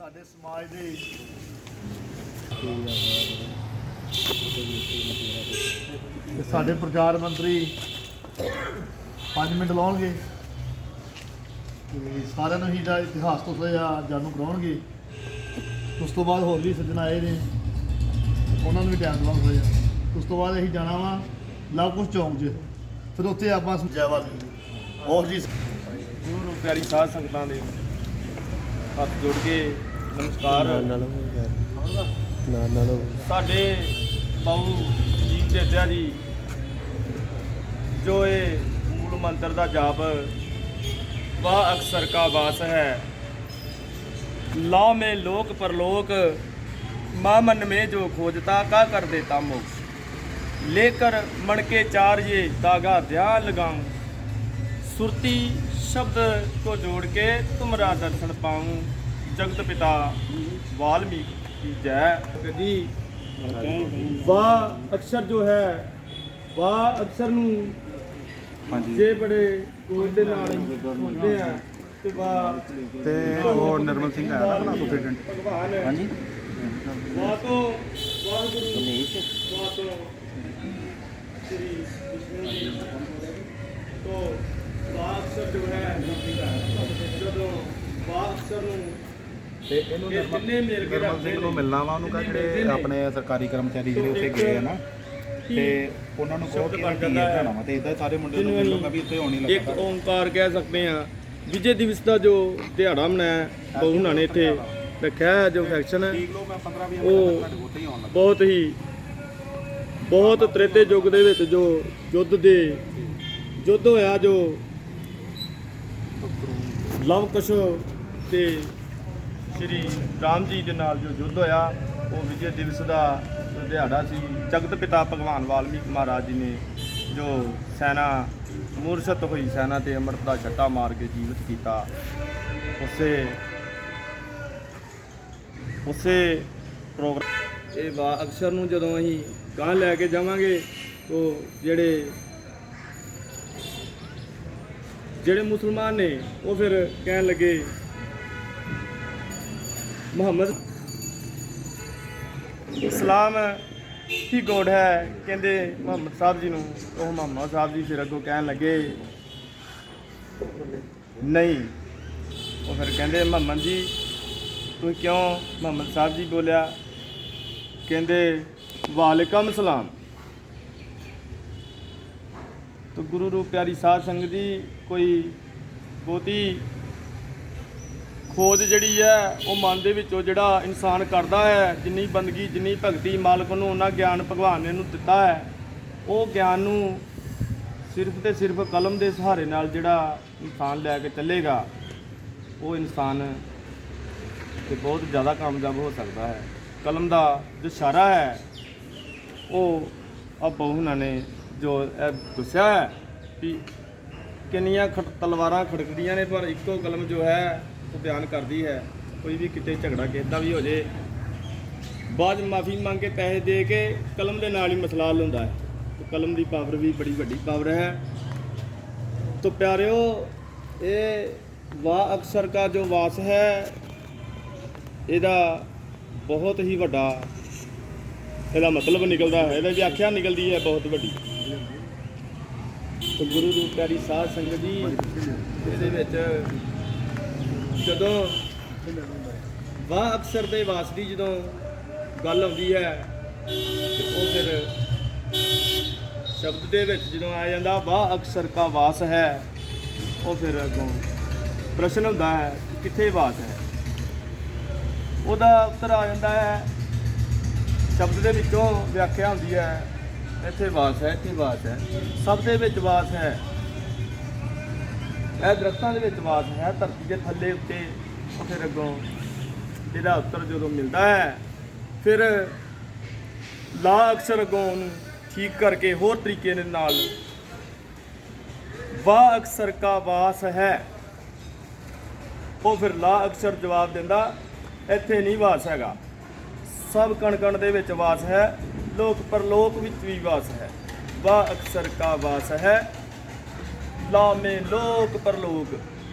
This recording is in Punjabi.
ਸਾਡੇ ਸਮਾਜ ਦੇ ਤੇ ਸਾਡੇ ਪ੍ਰਚਾਰ ਮੰਤਰੀ 5 ਮਿੰਟ ਲਾਉਣਗੇ। ਤੇ ਸਾਰਿਆਂ ਨੂੰ ਹੀ ਦਾ ਇਤਿਹਾਸ ਤੋਂ ਜਿਹਾ ਜਾਣੂ ਕਰਾਉਣਗੇ। ਉਸ ਤੋਂ ਬਾਅਦ ਹੋਰ ਵੀ ਸੱਜਣ ਆਏ ਨੇ। ਉਹਨਾਂ ਨੂੰ ਵੀ ਟਾਈਮ ਦਵਾਂਗੇ ਜਿਹਾ ਉਸ ਤੋਂ ਬਾਅਦ ਅਸੀਂ ਜਾਣਾ ਵਾ ਲਵਕੁਸ਼ ਚੌਂਕ 'ਚ। ਫਿਰ ਉੱਥੇ ਆਪਾਂ ਜੈਵਾਲ ਹੋਰ ਜੀ। ਗੁਰੂ ਪਿਆਰੀ ਸਾਧ ਸੰਗਤਾਂ ਦੇ ਹੱਥ ਜੋੜ ਕੇ ਨਮਸਕਾਰ। ਨਾਲ ਨਾਲ ਸਾਡੇ ਬਾਊ ਜੀ ਚੇਤਿਆ ਜੀ ਜੋ ਇਹ ਮੂਲ ਮੰਤਰ ਦਾ ਜਾਪ ਵਾ ਅਕਸਰ ਕਾ ਵਾਸ ਹੈ। ਲਾਉ ਮੇ ਲੋਕ ਪਰਲੋਕ ਮਾ ਮਨ ਮੇ ਜੋ ਖੋਜਤਾ ਕਾ ਕਰ ਦੇਤਾ ਮੋਕਸ਼ ਲੇਕਰ ਮਣਕੇ ਚਾਰਜੇ ਤਾਗਾ ਧਿਆਨ ਲਗਾਉਂ। ਸੁਰਤੀ ਸ਼ਬਦ ਕੋ ਜੋੜ ਕੇ ਤੁਮਰਾ ਦਰਸ਼ਨ ਪਾਉਂ। दर्शन पाऊं जगत पिता वाल्मीकि की जय जी ਵਾਹ ਅਕਸ਼ਰ ਜੋ ਹੈ ਵਾਹ ਅਕਸ਼ਰ ਨੂੰ ਜੇ ਬੜੇ ਕੋਲ ਦੇ ਨਾਲ ਹੁੰਦੇ ਆ ਤੇ ਵਾਹ ਤੇ ਉਹ ਨਿਰਮਲ ਸਿੰਘ ਆਇਆ ਨਾ ਆਪਣਾ ਸੁਪਰਡੈਂਟ ਭਗਵਾਨ ਹਾਂਜੀ ਵਾਹ ਤੋਂ ਵਾਹਿਗੁਰੂ ਵਾਹ ਤੋਂ श्री विष्णु जी ਤੇ ਇਹਨੂੰ ਇਹ ਜਿੰਨੇ ਮਿਲ ਕੇ ਨਿਰਮਲ ਸਿੰਘ ਨੂੰ ਮਿਲਣਾ ਵਾ ਉਹਨੂੰ ਕਹ ਜਿੰਨੇ ਜਿਹੜੇ ਮਿਲਦੇ ਨੇ। ਆਪਣੇ ਸਰਕਾਰੀ ਕਰਮਚਾਰੀ ਜਿਹੜੇ ਉੱਥੇ ਗਏ ਆ ਨਾ ਤੇ ਉਹਨਾਂ ਨੂੰ ਕਹੋ ਸ਼ਬਦ ਕਿ ਬਣ ਇਹ ਜਾਂਦਾ ਹੈ। ਜਾਣਾ ਵਾ ਤੇ ਇਦਾਂ ਸਾਰੇ ਮੁੰਡੇ ਨੂੰ ਜਿਹਨੂੰ ਮਿਲੂਗਾ ਵੀ ਇੱਥੇ ਹੋਣੀ ਇੱਕ ਲੱਗਾ ਓੰਕਾਰ ਕਹਿ ਸਕਦੇ ਆ ਵਿਜੇ ਦਿਵਸ ਦਾ ਜੋ ਦਿਹਾੜਾ ਮਨਾਇਆ ਬਹੁ ਹੁਣਾਂ ਨੇ ਇੱਥੇ ਰੱਖਿਆ ਜੋ ਫੈਕਸ਼ਨ ਹੈ ਠੀਕ ਲੋ ਮੈਂ 15 20 ਉਹ ਬਹੁਤ ਹੀ ਬਹੁਤ ਤ੍ਰੇਤੇ ਯੁੱਗ ਦੇ ਵਿੱਚ ਜੋ ਯੁੱਧ ਦੇ ਯੁੱਧ ਹੋਇਆ ਜੋ ਲਵ ਕੁਸ਼ ਤੇ ਸ਼੍ਰੀ ਰਾਮ ਜੀ ਦੇ ਨਾਲ ਜੋ ਯੁੱਧ ਹੋਇਆ, ਉਹ ਵਿਜੇ ਦਿਵਸ ਦਾ ਦਿਹਾੜਾ ਸੀ। ਜਗਤ ਪਿਤਾ ਭਗਵਾਨ ਵਾਲਮੀਕ ਮਹਾਰਾਜ ਜੀ ਨੇ ਜੋ ਸੈਨਾ, ਮੂਰਛਤ ਹੋਈ ਸੈਨਾ ਤੇ ਅੰਮ੍ਰਿਤ ਦਾ ਛੱਟਾ ਮਾਰ ਕੇ ਜੀਵਤ ਕੀਤਾ। ਉਸੇ ਉਸੇ ਪ੍ਰੋਗਰਾਮ ਇਹ ਵਾ ਅਕਸ਼ਰ ਨੂੰ ਜਦੋਂ ਅਸੀਂ ਗਾਂ ਲੈ ਕੇ ਜਾਵਾਂਗੇ ਉਹ ਜਿਹੜੇ ਜਿਹੜੇ ਮੁਸਲਮਾਨ ਨੇ, ਉਹ ਫਿਰ ਕਹਿਣ ਲੱਗੇ ਮੁਹੰਮਦ ਇਸਲਾਮ ਹੀ ਗੋਡ ਹੈ? ਕਹਿੰਦੇ ਮੁਹੰਮਦ ਸਾਹਿਬ ਜੀ ਨੂੰ। ਉਹ ਮੁਹੰਮਦ ਸਾਹਿਬ ਜੀ ਫਿਰ ਅੱਗੋਂ ਕਹਿਣ ਲੱਗੇ, ਨਹੀਂ। ਉਹ ਫਿਰ ਕਹਿੰਦੇ, ਮੁਹੰਮਦ ਜੀ, ਤੂੰ ਕਿਉਂ ਮੁਹੰਮਦ ਸਾਹਿਬ ਜੀ ਬੋਲਿਆ? ਕਹਿੰਦੇ, ਵਾਲੇਕਮ ਸਲਾਮ। ਤੋ ਗੁਰੂ ਰੂਪ ਪਿਆਰੀ ਸਾਧ ਸੰਗਤ ਜੀ, ਕੋਈ ਬਹੁਤੀ ਖੋਜ ਜਿਹੜੀ ਹੈ, ਉਹ ਮਨ ਦੇ ਵਿੱਚੋਂ ਜਿਹੜਾ ਇਨਸਾਨ ਕਰਦਾ ਹੈ, ਜਿੰਨੀ ਬੰਦਗੀ, ਜਿੰਨੀ ਭਗਤੀ ਮਾਲਕ ਨੂੰ ਉਹਨਾਂ ਗਿਆਨ ਭਗਵਾਨ ਨੇ ਇਹਨੂੰ ਦਿੱਤਾ ਹੈ, ਉਹ ਗਿਆਨ ਨੂੰ ਸਿਰਫ ਤੇ ਸਿਰਫ ਕਲਮ ਦੇ ਸਹਾਰੇ ਨਾਲ ਜਿਹੜਾ ਇਨਸਾਨ ਲੈ ਕੇ ਚੱਲੇਗਾ, ਉਹ ਇਨਸਾਨ ਤੇ ਬਹੁਤ ਜ਼ਿਆਦਾ ਕਾਮਯਾਬ ਹੋ ਸਕਦਾ ਹੈ। ਕਲਮ ਦਾ ਜੋ ਇਸ਼ਾਰਾ ਹੈ, ਉਹ ਆਪੋ ਉਹਨਾਂ ਨੇ ਜੋ ਇਹ ਦੱਸਿਆ ਹੈ ਕਿ ਕਿੰਨੀਆਂ ਖਟ ਤਲਵਾਰਾਂ ਖੜਕਦੀਆਂ ਨੇ, ਪਰ ਇੱਕੋ ਕਲਮ ਜੋ ਹੈ ਉਹ ਬਿਆਨ ਕਰਦੀ ਹੈ, ਕੋਈ ਵੀ ਕਿਤੇ ਝਗੜਾ ਕਿਸੇ ਵੀ ਹੋ ਜੇ ਬਾਅਦ ਮਾਫੀ ਮੰਗ ਕੇ ਪੈਸੇ ਦੇ ਕੇ ਕਲਮ ਦੇ ਨਾਲ ਹੀ ਮਸਲਾ ਹੱਲ ਹੁੰਦਾ ਹੈ। ਤੇ ਕਲਮ ਦੀ ਪਾਵਰ ਵੀ ਬੜੀ ਵੱਡੀ ਪਾਵਰ ਹੈ। ਤੋ ਪਿਆਰਿਓ, ਇਹ ਵਾ ਅਕਸਰ ਕਾ ਜੋ ਵਾਸ ਹੈ, ਇਹਦਾ ਬਹੁਤ ਹੀ ਵੱਡਾ ਇਹਦਾ ਮਤਲਬ ਨਿਕਲਦਾ ਹੈ, ਇਹਦਾ ਵਿਆਖਿਆ ਨਿਕਲਦੀ ਹੈ ਬਹੁਤ ਵੱਡੀ। ਗੁਰੂ ਰੂਪ ਪਿਆਰੀ ਸਾਧ ਸੰਗਤ ਜੀ, ਇਹਦੇ ਵਿੱਚ ਜਦੋਂ ਵਾਹ ਅਕਸਰ ਦੇ ਵਾਸ ਦੀ ਜਦੋਂ ਗੱਲ ਆਉਂਦੀ ਹੈ, ਤੇ ਉਹ ਫਿਰ ਸ਼ਬਦ ਦੇ ਵਿੱਚ ਜਦੋਂ ਆ ਜਾਂਦਾ, ਵਾਹ ਅਕਸਰ ਕਾ ਵਾਸ ਹੈ, ਉਹ ਫਿਰ ਅੱਗੋਂ ਪ੍ਰਸ਼ਨ ਹੁੰਦਾ ਹੈ ਕਿ ਕਿੱਥੇ ਵਾਸ ਹੈ। ਉਹਦਾ ਉੱਤਰ ਆ ਜਾਂਦਾ ਹੈ, ਸ਼ਬਦ ਦੇ ਵਿੱਚੋਂ ਵਿਆਖਿਆ ਹੁੰਦੀ ਹੈ, ਇੱਥੇ ਵਾਸ ਹੈ, ਇੱਥੇ ਵਾਸ ਹੈ। ਸਭ ਦੇ ਵਿੱਚ ਵਾਸ ਹੈ। ਇਹ ਦਰਖਤਾਂ ਦੇ ਵਿੱਚ ਵਾਸ ਹੈ, ਧਰਤੀ ਦੇ ਥੱਲੇ ਉੱਤੇ ਫਿਰ ਅੱਗੋਂ ਇਹਦਾ ਉੱਤਰ ਜਦੋਂ ਮਿਲਦਾ ਹੈ, ਫਿਰ ਲਾ ਅਕਸਰ ਅੱਗੋਂ ਉਹਨੂੰ ਠੀਕ ਕਰਕੇ ਹੋਰ ਤਰੀਕੇ ਦੇ ਨਾਲ ਵਾ ਅਕਸਰ ਕਾ ਵਾਸ ਹੈ। ਉਹ ਫਿਰ ਲਾ ਅਕਸਰ ਜਵਾਬ ਦਿੰਦਾ, ਇੱਥੇ ਨਹੀਂ ਵਾਸ ਹੈਗਾ। ਸਭ ਕਣ ਕਣ ਦੇ ਵਿੱਚ ਵਾਸ ਹੈ ਲੋਕ ਪਰਲੋਕ ਵਿੱਚ ਵੀ ਵਾਸ ਹੈ। ਵਾ ਅਕਸਰ ਕਾ ਵਾਸ ਹੈ। ਲਾ ਲੋਕ ਪਰਲੋਕ।